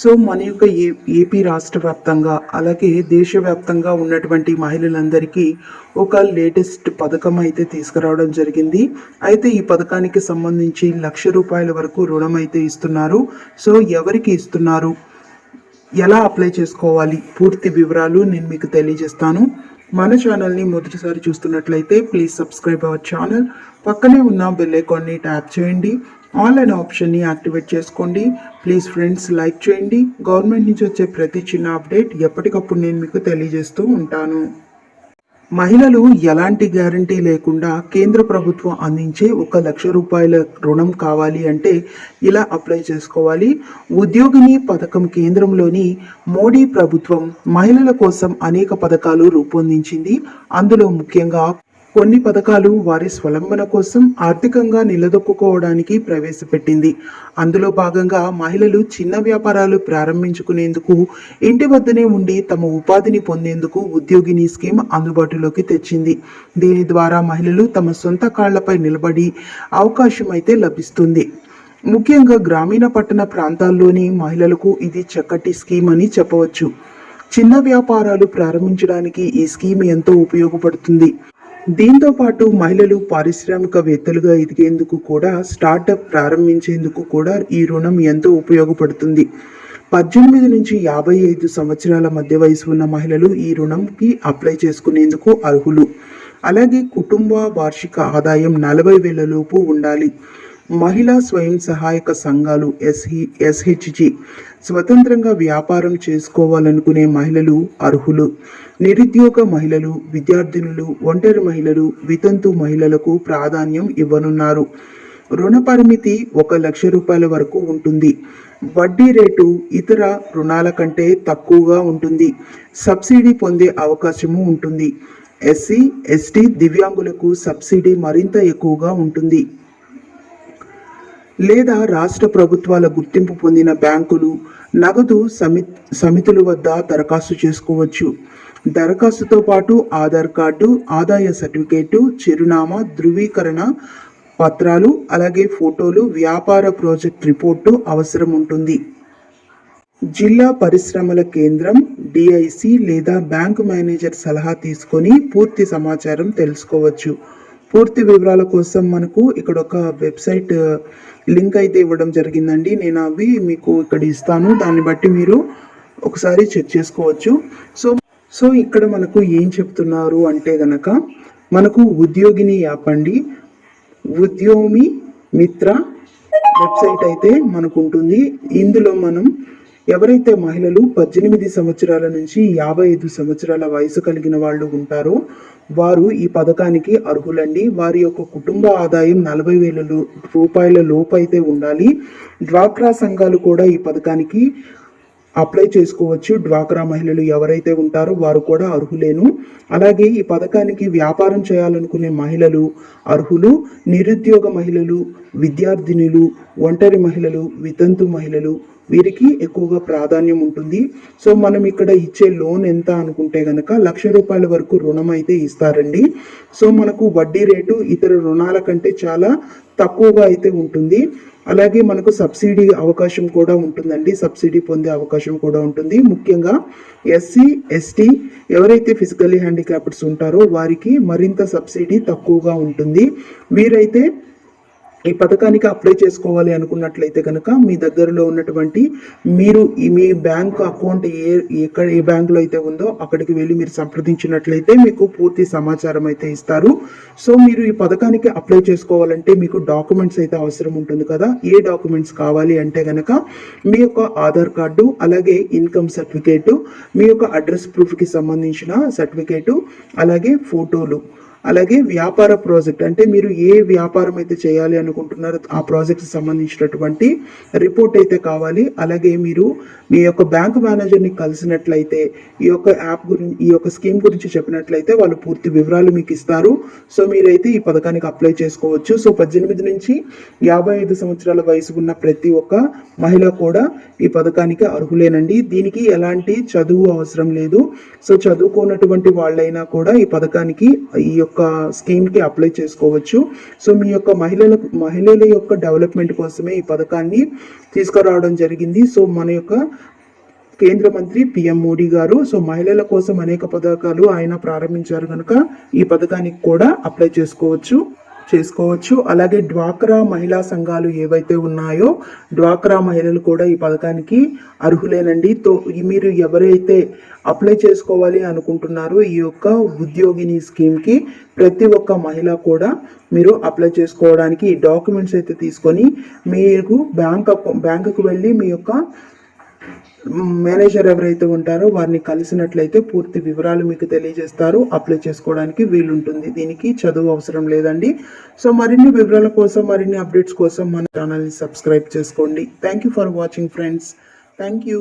So మన యొక్క ఏ AP రాష్ట్ర వ్యాప్తంగా అలాగే దేశవ్యాప్తంగా ఉన్నటువంటి మహిళలందరికీ ఒక లేటెస్ట్ పథకం అయితే తీసుకురావడం జరిగింది. అయితే ఈ పథకానికి సంబంధించి లక్ష రూపాయల వరకు రుణం అయితే ఇస్తున్నారు. సో ఎవరికి ఇస్తున్నారు? ఎలా అప్లై చేసుకోవాలి? పూర్తి వివరాలు నేను మీకు తెలియజేస్తాను. మన ఛానల్ని మొదటిసారి చూస్తున్నట్లయితే ప్లీజ్ సబ్స్క్రైబ్ అవర్ ఛానల్. పక్కనే ఉన్న బెల్ ఐకాన్ని ట్యాప్ చేయండి. ఆన్లైన్ ఆప్షన్ని యాక్టివేట్ చేసుకోండి. ప్లీజ్ ఫ్రెండ్స్ లైక్ చేయండి. గవర్నమెంట్ నుంచి వచ్చే ప్రతి చిన్న అప్డేట్ ఎప్పటికప్పుడు నేను మీకు తెలియజేస్తూ ఉంటాను. మహిళలు ఎలాంటి గ్యారంటీ లేకుండా కేంద్ర ప్రభుత్వం అందించే ఒక లక్ష రూపాయల రుణం కావాలి అంటే ఇలా అప్లై చేసుకోవాలి. ఉద్యోగిని పథకం కేంద్రంలోని మోడీ ప్రభుత్వం మహిళల కోసం అనేక పథకాలు రూపొందించింది. అందులో ముఖ్యంగా కొన్ని పథకాలు వారి స్వలంబన కోసం ఆర్థికంగా నిలదొక్కుకోవడానికి ప్రవేశపెట్టింది. అందులో భాగంగా మహిళలు చిన్న వ్యాపారాలు ప్రారంభించుకునేందుకు ఇంటి వద్దనే ఉండి తమ ఉపాధిని పొందేందుకు ఉద్యోగిని స్కీమ్ అందుబాటులోకి తెచ్చింది. దీని ద్వారా మహిళలు తమ సొంత కాళ్ళపై నిలబడి అవకాశం అయితే లభిస్తుంది. ముఖ్యంగా గ్రామీణ పట్టణ ప్రాంతాల్లోని మహిళలకు ఇది చక్కటి స్కీమ్ అని చెప్పవచ్చు. చిన్న వ్యాపారాలు ప్రారంభించడానికి ఈ స్కీమ్ ఎంతో ఉపయోగపడుతుంది. దీంతో పాటు మహిళలు పారిశ్రామికవేత్తలుగా ఎదిగేందుకు కూడా స్టార్టప్ ప్రారంభించేందుకు కూడా ఈ రుణం ఎంతో ఉపయోగపడుతుంది. పద్దెనిమిది నుంచి యాభై ఐదు సంవత్సరాల మధ్య వయసు ఉన్న మహిళలు ఈ రుణంకి అప్లై చేసుకునేందుకు అర్హులు. అలాగే కుటుంబ వార్షిక ఆదాయం నలభై వేల లోపు ఉండాలి. మహిళా స్వయం సహాయక సంఘాలు ఎస్హి ఎస్హెచ్జి స్వతంత్రంగా వ్యాపారం చేసుకోవాలనుకునే మహిళలు అర్హులు. నిరుద్యోగ మహిళలు విద్యార్థినులు ఒంటరి మహిళలు వితంతు మహిళలకు ప్రాధాన్యం ఇవ్వనున్నారు. రుణ పరిమితి ఒక లక్ష రూపాయల వరకు ఉంటుంది. వడ్డీ రేటు ఇతర రుణాల కంటే తక్కువగా ఉంటుంది. సబ్సిడీ పొందే అవకాశము ఉంటుంది. ఎస్సీ ఎస్టీ దివ్యాంగులకు సబ్సిడీ మరింత ఎక్కువగా ఉంటుంది. లేదా రాష్ట్ర ప్రభుత్వాల గుర్తింపు పొందిన బ్యాంకులు నగదు సమి సమితుల వద్ద దరఖాస్తు చేసుకోవచ్చు. దరఖాస్తుతో పాటు ఆధార్ కార్డు ఆదాయ సర్టిఫికేటు చిరునామా ధృవీకరణ పత్రాలు అలాగే ఫోటోలు వ్యాపార ప్రాజెక్ట్ రిపోర్టు అవసరం ఉంటుంది. జిల్లా పరిశ్రమల కేంద్రం డిఐసి లేదా బ్యాంకు మేనేజర్ సలహా తీసుకొని పూర్తి సమాచారం తెలుసుకోవచ్చు. పూర్తి వివరాల కోసం మనకు ఇక్కడ ఒక వెబ్సైట్ లింక్ అయితే ఇవ్వడం జరిగిందండి. నేను అవి మీకు ఇక్కడ ఇస్తాను. దాన్ని బట్టి మీరు ఒకసారి చెక్ చేసుకోవచ్చు. సో సో ఇక్కడ మనకు ఏం చెప్తున్నారు అంటే గనక మనకు ఉద్యోగిని యాప్ అండి. ఉద్యోమి మిత్ర వెబ్సైట్ అయితే మనకు ఉంటుంది. ఇందులో మనం ఎవరైతే మహిళలు పద్దెనిమిది సంవత్సరాల నుంచి యాభై ఐదు సంవత్సరాల వయసు కలిగిన వాళ్ళు ఉంటారో వారు ఈ పథకానికి అర్హులండి. వారి యొక్క కుటుంబ ఆదాయం నలభై వేల రూపాయల లోపు అయితే ఉండాలి. డ్వాక్రా సంఘాలు కూడా ఈ పథకానికి అప్లై చేసుకోవచ్చు. డ్వాక్రా మహిళలు ఎవరైతే ఉంటారో వారు కూడా అర్హులేను. అలాగే ఈ పథకానికి వ్యాపారం చేయాలనుకునే మహిళలు అర్హులు. నిరుద్యోగ మహిళలు విద్యార్థినులు ఒంటరి మహిళలు వితంతు మహిళలు వీరికి ఎక్కువగా ప్రాధాన్యం ఉంటుంది. సో మనం ఇక్కడ ఇచ్చే లోన్ ఎంత అనుకుంటే గనక లక్ష రూపాయల వరకు రుణం అయితే ఇస్తారండి. సో మనకు వడ్డీ రేటు ఇతర రుణాల కంటే చాలా తక్కువగా అయితే ఉంటుంది. అలాగే మనకు సబ్సిడీ అవకాశం కూడా ఉంటుందండి. సబ్సిడీ పొందే అవకాశం కూడా ఉంటుంది. ముఖ్యంగా ఎస్సీ ఎస్టీ ఎవరైతే ఫిజికలీ హ్యాండిక్యాప్డ్స్ ఉంటారో వారికి మరింత సబ్సిడీ తక్కువగా ఉంటుంది. వీరైతే ఈ పథకానికి అప్లై చేసుకోవాలి అనుకున్నట్లయితే కనుక మీ దగ్గరలో ఉన్నటువంటి మీరు మీ బ్యాంక్ అకౌంట్ ఏ ఎక్కడ ఏ బ్యాంకులో అయితే ఉందో అక్కడికి వెళ్ళి మీరు సంప్రదించినట్లయితే మీకు పూర్తి సమాచారం అయితే ఇస్తారు. సో మీరు ఈ పథకానికి అప్లై చేసుకోవాలంటే మీకు డాక్యుమెంట్స్ అయితే అవసరం ఉంటుంది కదా. ఏ డాక్యుమెంట్స్ కావాలి అంటే కనుక మీ యొక్క ఆధార్ కార్డు అలాగే ఇన్కమ్ సర్టిఫికేటు మీ యొక్క అడ్రస్ ప్రూఫ్కి సంబంధించిన సర్టిఫికేటు అలాగే ఫోటోలు. అలాగే వ్యాపార ప్రాజెక్ట్ అంటే మీరు ఏ వ్యాపారం అయితే చేయాలి అనుకుంటున్నారో ఆ ప్రాజెక్ట్ సంబంధించినటువంటి రిపోర్ట్ అయితే కావాలి. అలాగే మీరు మీ యొక్క బ్యాంక్ మేనేజర్ని కలిసినట్లయితే ఈ యొక్క యాప్ గురించి ఈ యొక్క స్కీమ్ గురించి చెప్పినట్లయితే వాళ్ళు పూర్తి వివరాలు మీకు ఇస్తారు. సో మీరైతే ఈ పథకానికి అప్లై చేసుకోవచ్చు. సో పద్దెనిమిది నుంచి యాభై ఐదు సంవత్సరాల వయసు ఉన్న ప్రతి ఒక్క మహిళ కూడా ఈ పథకానికి అర్హులేనండి. దీనికి ఎలాంటి చదువు అవసరం లేదు. సో చదువుకోనటువంటి వాళ్ళైనా కూడా ఈ పథకానికి ఈ యొక్క యొక్క స్కీమ్కి అప్లై చేసుకోవచ్చు. సో మీ యొక్క మహిళలకు మహిళల యొక్క డెవలప్మెంట్ కోసమే ఈ పథకాన్ని తీసుకురావడం జరిగింది. సో మన యొక్క కేంద్ర మంత్రి పిఎం మోడీ గారు సో మహిళల కోసం అనేక పథకాలు ఆయన ప్రారంభించారు కనుక ఈ పథకానికి కూడా అప్లై చేసుకోవచ్చు. చేసుకోవచ్చు. అలాగే డ్వాక్రా మహిళా సంఘాలు ఏవైతే ఉన్నాయో డ్వాక్రా మహిళలు కూడా ఈ పథకానికి అర్హులేనండి. తో ఈ- మీరు ఎవరైతే అప్లై చేసుకోవాలి అనుకుంటున్నారో ఈ యొక్క ఉద్యోగిని స్కీమ్కి ప్రతి ఒక్క మహిళ కూడా మీరు అప్లై చేసుకోవడానికి ఈ డాక్యుమెంట్స్ అయితే తీసుకొని మీరు బ్యాంక్ అకౌ- బ్యాంకుకు వెళ్ళి మీ యొక్క మేనేజర్ ఎవరైతే ఉంటారో వారిని కలిసినట్లయితే పూర్తి వివరాలు మీకు తెలియజేస్తారు. అప్లై చేసుకోవడానికి వీలుంటుంది. దీనికి చదువు అవసరం లేదండి. సో మరిన్ని వివరాల కోసం మరిన్ని అప్డేట్స్ కోసం మన ఛానల్ని సబ్స్క్రైబ్ చేసుకోండి. Thank you for watching friends thank you